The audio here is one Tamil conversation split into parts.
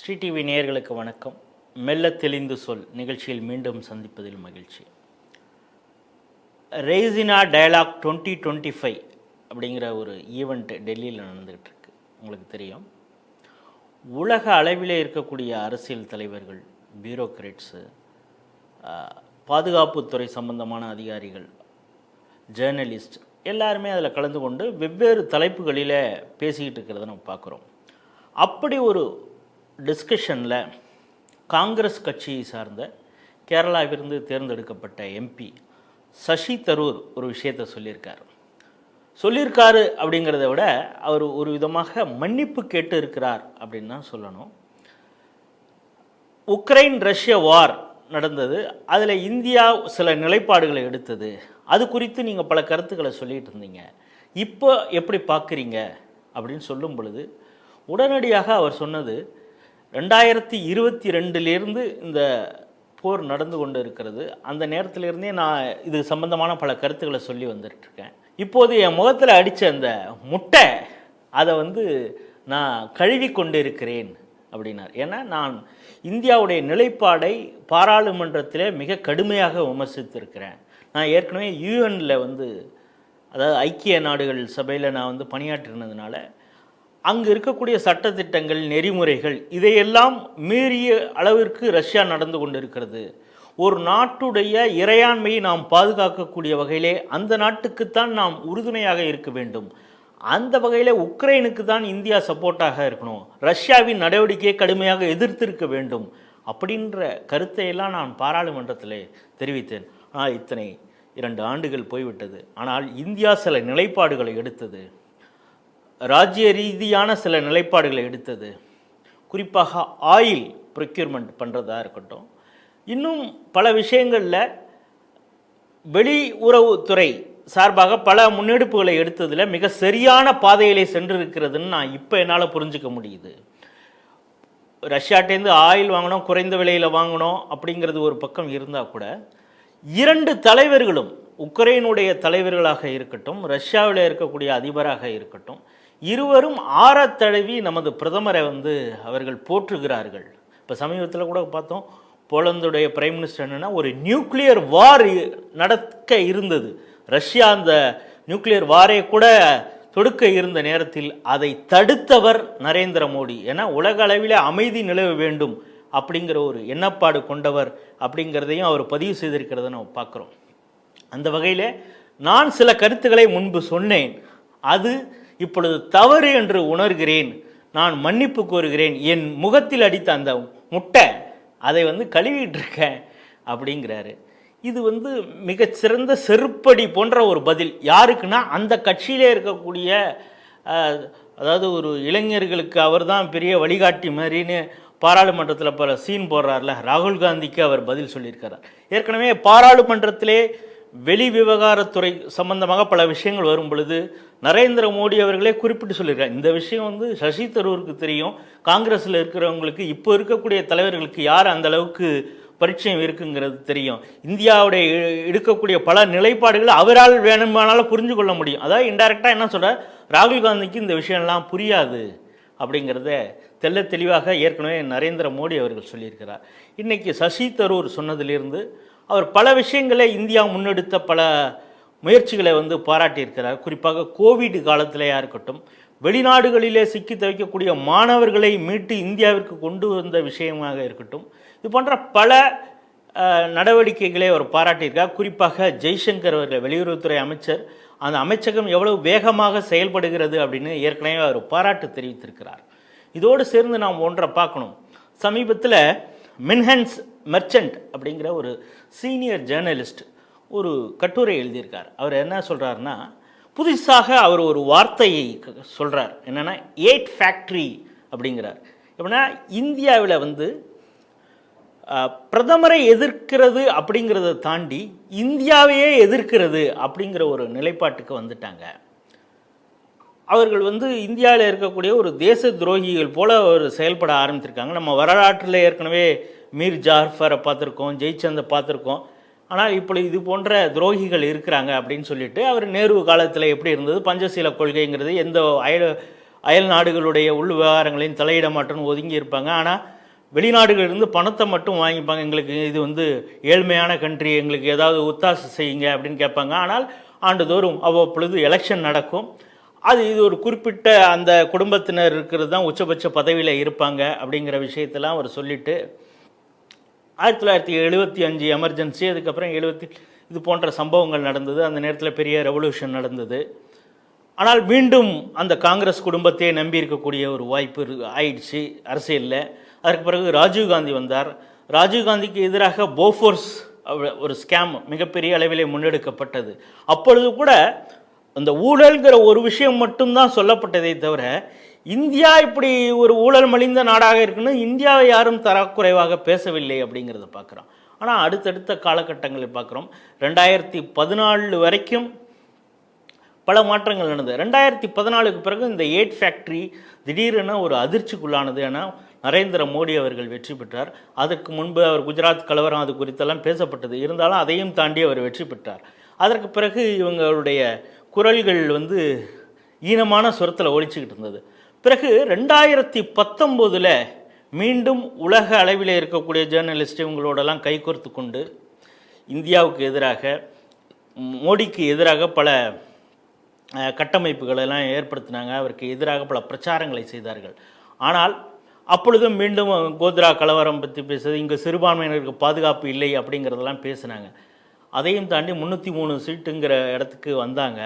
ஸ்ரீ டிவி நேயர்களுக்கு வணக்கம். மெல்ல தெளிந்து சொல். நிகழ்ச்சியில் மீண்டும் சந்திப்பதில் மகிழ்ச்சி. Raisina dialogue twenty twenty five அப்படிங்கிற ஒரு ஈவெண்ட் டெல்லியில் நடந்துக்கிட்டு இருக்கு உங்களுக்கு தெரியும். உலக அளவிலே இருக்கக்கூடிய அரசியல் தலைவர்கள் பியூரோக்ரேட்ஸு பாதுகாப்புத்துறை சம்பந்தமான அதிகாரிகள் ஜேர்னலிஸ்ட் எல்லாருமே அதில் கலந்து கொண்டு வெவ்வேறு தலைப்புகளில் பேசிக்கிட்டு இருக்கிறத நம்ம பார்க்குறோம். அப்படி ஒரு டிஸ்கஷனில் காங்கிரஸ் கட்சியை சார்ந்த கேரளாவிலிருந்து தேர்ந்தெடுக்கப்பட்ட எம்பி சசி தரூர் ஒரு விஷயத்தை சொல்லியிருக்கார். சொல்லியிருக்காரு அப்படிங்கிறத விட அவர் ஒரு விதமாக மன்னிப்பு கேட்டு இருக்கிறார் அப்படின்னு தான் சொல்லணும். உக்ரைன் ரஷ்ய வார் நடந்தது. அதில் இந்தியா சில நிலைப்பாடுகளை எடுத்தது. அது குறித்து நீங்கள் பல கருத்துக்களை சொல்லிகிட்டு இருந்தீங்க. இப்போ எப்படி பார்க்குறீங்க அப்படின்னு சொல்லும் பொழுது உடனடியாக அவர் சொன்னது ரெண்டாயிரத்தி இருபத்தி ரெண்டுலேருந்து இந்த போர் நடந்து கொண்டு இருக்கிறது அந்த நேரத்திலிருந்தே நான் இது சம்பந்தமான பல கருத்துக்களை சொல்லி வந்துட்டுருக்கேன் இப்போது என் முகத்தில் அடித்த அந்த முட்டை அதை வந்து நான் கழுவி கொண்டு இருக்கிறேன் அப்படின்னார். ஏன்னா நான் இந்தியாவுடைய நிலைப்பாடை பாராளுமன்றத்தில் மிக கடுமையாக விமர்சித்திருக்கிறேன். நான் ஏற்கனவே யூஎனில் வந்து அதாவது ஐக்கிய நாடுகள் சபையில் நான் வந்து பணியாற்றினதுனால அங்கு இருக்கக்கூடிய சட்டத்திட்டங்கள் நெறிமுறைகள் இதையெல்லாம் மீறிய அளவிற்கு ரஷ்யா நடந்து கொண்டிருக்கிறது. ஒரு நாட்டுடைய இறையாண்மையை நாம் பாதுகாக்கக்கூடிய வகையிலே அந்த நாட்டுக்குத்தான் நாம் உறுதுணையாக இருக்க வேண்டும். அந்த வகையில் உக்ரைனுக்கு தான் இந்தியா சப்போர்ட்டாக இருக்கணும். ரஷ்யாவின் நடவடிக்கையை கடுமையாக எதிர்த்திருக்க வேண்டும் அப்படின்ற கருத்தையெல்லாம் நான் பாராளுமன்றத்தில் தெரிவித்தேன். ஆனால் இத்தனை இரண்டு ஆண்டுகள் போய்விட்டது. ஆனால் இந்தியா சில நிலைப்பாடுகளை எடுத்தது. ராஜ்ய ரீதியான சில நிலைப்பாடுகளை எடுத்தது. குறிப்பாக ஆயில் ப்ரொக்யூர்மெண்ட் பண்ணுறதா இருக்கட்டும். இன்னும் பல விஷயங்களில் வெளி உறவுத்துறை சார்பாக பல முன்னெடுப்புகளை எடுத்ததில் மிக சரியான பாதையிலே சென்றிருக்கிறதுன்னு நான் இப்போ என்னால் புரிஞ்சுக்க முடியுது. ரஷ்யாட்டேருந்து ஆயில் வாங்கணும் குறைந்த விலையில் வாங்கணும் அப்படிங்கிறது ஒரு பக்கம் இருந்தால் கூட இரண்டு தலைவர்களும் உக்ரைனுடைய தலைவர்களாக இருக்கட்டும் ரஷ்யாவில் இருக்கக்கூடிய அதிபராக இருக்கட்டும் இருவரும் ஆற தழுவி நமது பிரதமரை வந்து அவர்கள் போற்றுகிறார்கள். இப்போ சமீபத்தில் கூட பார்த்தோம் போலந்துடைய பிரைம் மினிஸ்டர் என்னென்னா ஒரு நியூக்ளியர் வார் நடக்க இருந்தது. ரஷ்யா அந்த நியூக்ளியர் வாரே கூட தொடுக்க இருந்த நேரத்தில் அதை தடுத்தவர் நரேந்திர மோடி. ஏன்னா உலக அளவில் அமைதி நிலவ வேண்டும் அப்படிங்கிற ஒரு எண்ணப்பாடு கொண்டவர் அப்படிங்கிறதையும் அவர் பதிவு செய்திருக்கிறத நம்ம பார்க்குறோம். அந்த வகையில் நான் சில கருத்துக்களை முன்பு சொன்னேன். அது இப்பொழுது தவறு என்று உணர்கிறேன் நான் மன்னிப்பு கோருகிறேன் என் முகத்தில் அடித்த அந்த முட்டை அதை வந்து கழுவிட்டு இருக்கேன் அப்படிங்கிறாரு. இது வந்து மிகச்சிறந்த செருப்படி போன்ற ஒரு பதில். யாருக்குன்னா அந்த கட்சியிலே இருக்கக்கூடிய அதாவது ஒரு இளைஞர்களுக்கு அவர் தான் பெரிய வழிகாட்டி மாதிரின்னு பாராளுமன்றத்தில் பல சீன் போடுறார்ல. ராகுல் காந்திக்கு அவர் பதில் சொல்லியிருக்கிறார். ஏற்கனவே பாராளுமன்றத்திலே வெளி விவகாரத்துறை சம்பந்தமாக பல விஷயங்கள் வரும் பொழுது நரேந்திர மோடி அவர்களே குறிப்பிட்டு சொல்லியிருக்காங்க இந்த விஷயம் வந்து சசி தரூருக்கு தெரியும். காங்கிரஸில் இருக்கிறவங்களுக்கு இப்போ இருக்கக்கூடிய தலைவர்களுக்கு யார் அந்த அளவுக்கு பரிச்சயம் இருக்குங்கிறது தெரியும். இந்தியாவுடைய எடுக்கக்கூடிய பல நிலைப்பாடுகளை அவரால் வேணுமானாலும் புரிஞ்சு கொள்ள முடியும். அதாவது இன்டெரக்டாக என்ன சொல்கிறார் ராகுல் காந்திக்கு இந்த விஷயம்லாம் புரியாது அப்படிங்கிறத தெள்ள தெளிவாக ஏற்கனவே நரேந்திர மோடி அவர்கள் சொல்லியிருக்கிறார். இன்றைக்கி சசி தரூர் சொன்னதிலிருந்து அவர் பல விஷயங்களை இந்தியா முன்னெடுத்த பல முயற்சிகளை வந்து பாராட்டியிருக்கிறார். குறிப்பாக கோவிட் காலத்திலேயா இருக்கட்டும் வெளிநாடுகளிலே சிக்கி தவிக்கக்கூடிய மாணவர்களை மீட்டு இந்தியாவிற்கு கொண்டு வந்த விஷயமாக இருக்கட்டும் இது போன்ற பல நடவடிக்கைகளை அவர் பாராட்டியிருக்கார் குறிப்பாக ஜெய்சங்கர் அவர்கள் வெளியுறவுத்துறை அமைச்சர் அந்த அமைச்சகம் எவ்வளவு வேகமாக செயல்படுகிறது அப்படின்னு ஏற்கனவே அவர் பாராட்டு தெரிவித்திருக்கிறார். இதோடு சேர்ந்து நாம் ஒன்றை பார்க்கணும். சமீபத்தில் மின்ஹன்ஸ் மெர்ச்சன்ட் அப்படிங்கிற ஒரு சீனியர் ஜேர்னலிஸ்ட் ஒரு கட்டுரை எழுதியிருக்கார். அவர் என்ன சொல்கிறாருன்னா புதுசாக அவர் ஒரு வார்த்தையை க- என்னென்னா என்னன்னா ஏட் ஃபேக்ட்ரி அப்படிங்கிறார். எப்படின்னா இந்தியாவில் வந்து பிரதமரை எதிர்க்கிறது அப்படிங்கிறத தாண்டி இந்தியாவையே எதிர்க்கிறது அப்படிங்கிற ஒரு நிலைப்பாட்டுக்கு வந்துட்டாங்க. அவர்கள் வந்து இந்தியாவில் இருக்கக்கூடிய ஒரு தேச துரோகிகள் போல் ஒரு செயல்பட ஆரம்பிச்சிருக்காங்க. நம்ம வரலாற்றில் ஏற்கனவே மீர் ஜாஃபரை பார்த்துருக்கோம் ஜெய்சந்தை பார்த்துருக்கோம். ஆனால் இப்பொழுது இது போன்ற துரோகிகள் இருக்கிறாங்க அப்படின்னு சொல்லிட்டு அவர் நேரு காலத்தில் எப்படி இருந்தது பஞ்சசீல கொள்கைங்கிறது எந்த அயல் அயல் நாடுகளுடைய உள் விவகாரங்களையும் தலையிட மாட்டோம்னு ஒதுங்கி இருப்பாங்க. ஆனால் வெளிநாடுகளிலிருந்து பணத்தை மட்டும் வாங்கிப்பாங்க. எங்களுக்கு இது வந்து ஏழ்மையான கண்ட்ரி எங்களுக்கு ஏதாவது ஒத்தாசை செய்யுங்க அப்படின்னு கேட்பாங்க. ஆனால் ஆண்டுதோறும் அவ்வப்பொழுது எலெக்ஷன் நடக்கும். அது இது ஒரு குறிப்பிட்ட அந்த குடும்பத்தினர் இருக்கிறது தான் உச்சபட்ச பதவியில் இருப்பாங்க அப்படிங்கிற விஷயத்தெல்லாம் அவர் சொல்லிட்டு ஆயிரத்தி தொள்ளாயிரத்தி எழுபத்தி அஞ்சு எமர்ஜென்சி அதுக்கப்புறம் எழுபத்தி இது போன்ற சம்பவங்கள் நடந்தது. அந்த நேரத்தில் பெரிய ரெவல்யூஷன் நடந்தது. ஆனால் மீண்டும் அந்த காங்கிரஸ் குடும்பத்தையே நம்பி இருக்கக்கூடிய ஒரு வாய்ப்பு ஆயிடுச்சு. அரசியலில். அதற்கு பிறகு ராஜீவ்காந்தி வந்தார். ராஜீவ்காந்திக்கு எதிராக போஃபோர்ஸ் ஒரு ஸ்கேம் மிகப்பெரிய அளவிலே முன்னெடுக்கப்பட்டது. அப்பொழுது கூட அந்த ஊழல்ங்கிற ஒரு விஷயம் மட்டும்தான் சொல்லப்பட்டதே தவிர இந்தியா இப்படி ஒரு ஊழல் மலிந்த நாடாக இருக்குன்னு இந்தியாவை யாரும் தரக்குறைவாக பேசவில்லை அப்படிங்கிறத பார்க்குறோம். ஆனால் அடுத்தடுத்த காலகட்டங்களில் பார்க்குறோம். ரெண்டாயிரத்தி பதினாலு வரைக்கும் பல மாற்றங்கள் நடந்தது. ரெண்டாயிரத்தி பதினாலுக்கு பிறகு இந்த ஏட் ஃபேக்ட்ரி திடீரென ஒரு அதிர்ச்சிக்குள்ளானது என நரேந்திர மோடி அவர்கள் வெற்றி பெற்றார். அதற்கு முன்பு அவர் குஜராத் கலவரம் அது குறித்தெல்லாம் பேசப்பட்டது. இருந்தாலும் அதையும் தாண்டி அவர் வெற்றி பெற்றார். அதற்கு பிறகு இவங்களுடைய குரல்கள் வந்து ஈனமான சுரத்தில் ஒழிச்சுக்கிட்டு இருந்தது. பிறகு ரெண்டாயிரத்தி பத்தொம்போதில் மீண்டும் உலக அளவில் இருக்கக்கூடிய ஜேர்னலிஸ்ட் இவங்களோடலாம் கைகோர்த்து கொண்டு இந்தியாவுக்கு எதிராக மோடிக்கு எதிராக பல கட்டமைப்புகளெல்லாம் கட்டமைப்புகளை எல்லாம் ஏற்படுத்தினாங்க. அவருக்கு எதிராக பல பிரச்சாரங்களை செய்தார்கள். ஆனால் அப்பொழுதும் மீண்டும் கோத்ரா கலவரம் பற்றி பேசுறது இங்கே சிறுபான்மையினருக்கு பாதுகாப்பு இல்லை அப்படிங்கிறதெல்லாம் பேசினாங்க. அதையும் தாண்டி முந்நூற்றி மூணு சீட்டுங்கிற இடத்துக்கு வந்தாங்க.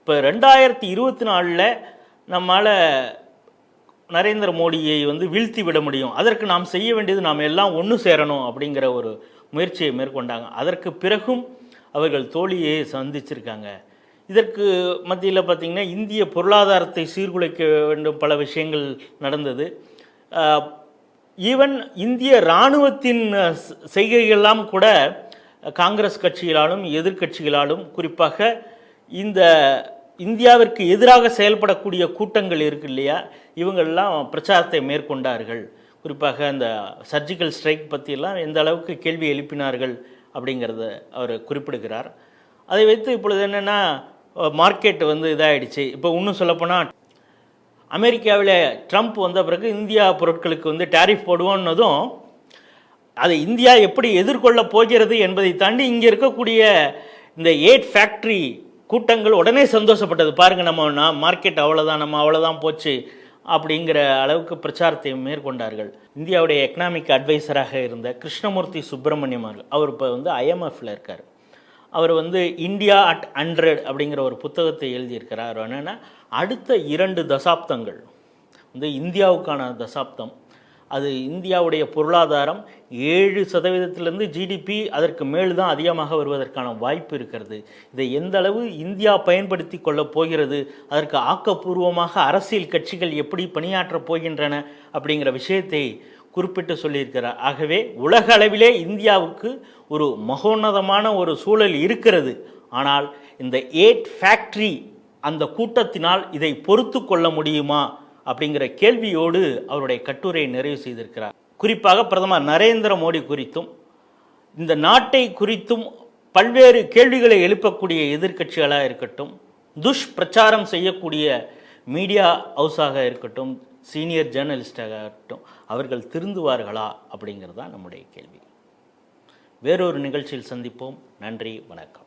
இப்போ ரெண்டாயிரத்தி இருபத்தி நாலில் நம்மால் நரேந்திர மோடியை வந்து வீழ்த்தி விட முடியும். அதற்கு நாம் செய்ய வேண்டியது நாம் எல்லாம் ஒன்று சேரணும் அப்படிங்கிற ஒரு முயற்சியை மேற்கொண்டாங்க. அதற்கு பிறகும் அவர்கள் தோழியை சந்திச்சிருக்காங்க. இதற்கு மத்தியில் பார்த்திங்கன்னா இந்திய பொருளாதாரத்தை சீர்குலைக்க வேண்டும் பல விஷயங்கள் நடந்தது. ஈவன் இந்திய இராணுவத்தின் செய்கைகள்லாம் கூட காங்கிரஸ் கட்சிகளாலும் எதிர்க்கட்சிகளாலும் குறிப்பாக இந்த இந்தியாவிற்கு எதிராக செயல்படக்கூடிய கூட்டங்கள் இருக்கு இல்லையா? இவங்கள்லாம் பிரச்சாரத்தை மேற்கொண்டார்கள். குறிப்பாக அந்த சர்ஜிக்கல் ஸ்ட்ரைக் பற்றியெல்லாம் எந்த அளவுக்கு கேள்வி எழுப்பினார்கள் அப்படிங்கிறத அவர் குறிப்பிடுகிறார். அதை வைத்து இப்பொழுது என்னென்னா மார்க்கெட் வந்து இதாகிடுச்சு இப்போ இன்னும் சொல்லப்போனால் அமெரிக்காவில் ட்ரம்ப் வந்த பிறகு இந்தியா பொருட்களுக்கு வந்து டேரிஃப் போடுவோன்னதும் அதை இந்தியா எப்படி எதிர்கொள்ளப் போகிறது என்பதை தாண்டி இங்கே இருக்கக்கூடிய இந்த ஏட் ஃபேக்ட்ரி கூட்டங்கள் உடனே சந்தோஷப்பட்டது. பாருங்க நம்ம நான் மார்க்கெட் அவ்வளோதான் நம்ம அவ்வளோதான் போச்சு அப்படிங்கிற அளவுக்கு பிரச்சாரத்தை மேற்கொண்டார்கள். இந்தியாவுடைய எக்கனாமிக் அட்வைசராக இருந்த கிருஷ்ணமூர்த்தி சுப்பிரமணியம் அவர்கள். அவர் இப்போ வந்து ஐஎம்எஃப்ல இருக்கார். அவர் வந்து இந்தியா அட் ஹண்ட்ரட் அப்படிங்கிற ஒரு புத்தகத்தை எழுதியிருக்கிறார். என்னென்னா அடுத்த இரண்டு தசாப்தங்கள் வந்து இந்தியாவுக்கான தசாப்தம் அது இந்தியாவுடைய பொருளாதாரம் ஏழு சதவீதத்திலிருந்து ஜிடிபி அதற்கு மேல் தான் அதிகமாக வருவதற்கான வாய்ப்பு இருக்கிறது. இதை எந்த அளவு இந்தியா பயன்படுத்தி கொள்ளப் போகிறது அதற்கு ஆக்கப்பூர்வமாக அரசியல் கட்சிகள் எப்படி பணியாற்றப் போகின்றன அப்படிங்கிற விஷயத்தை குறிப்பிட்டு சொல்லியிருக்கிறார். ஆகவே உலக அளவிலே இந்தியாவுக்கு ஒரு மகோன்னதமான ஒரு சூழல் இருக்கிறது. ஆனால் இந்த ஏட் ஃபேக்ட்ரி அந்த கூட்டத்தினால் இதை பொறுத்து கொள்ள முடியுமா? அப்படிங்கிற கேள்வியோடு அவருடைய கட்டுரையை நிறைவு செய்திருக்கிறார். குறிப்பாக பிரதமர் நரேந்திர மோடி குறித்தும் இந்த நாட்டை குறித்தும் பல்வேறு கேள்விகளை எழுப்பக்கூடிய எதிர்க்கட்சிகளாக இருக்கட்டும் துஷ்பிரச்சாரம் செய்யக்கூடிய மீடியா ஹவுஸாக இருக்கட்டும் சீனியர் ஜேர்னலிஸ்டாக இருக்கட்டும் அவர்கள் திருந்துவார்களா அப்படிங்கிறது தான் நம்முடைய கேள்வி. வேறொரு நிகழ்ச்சியில் சந்திப்போம். நன்றி வணக்கம்.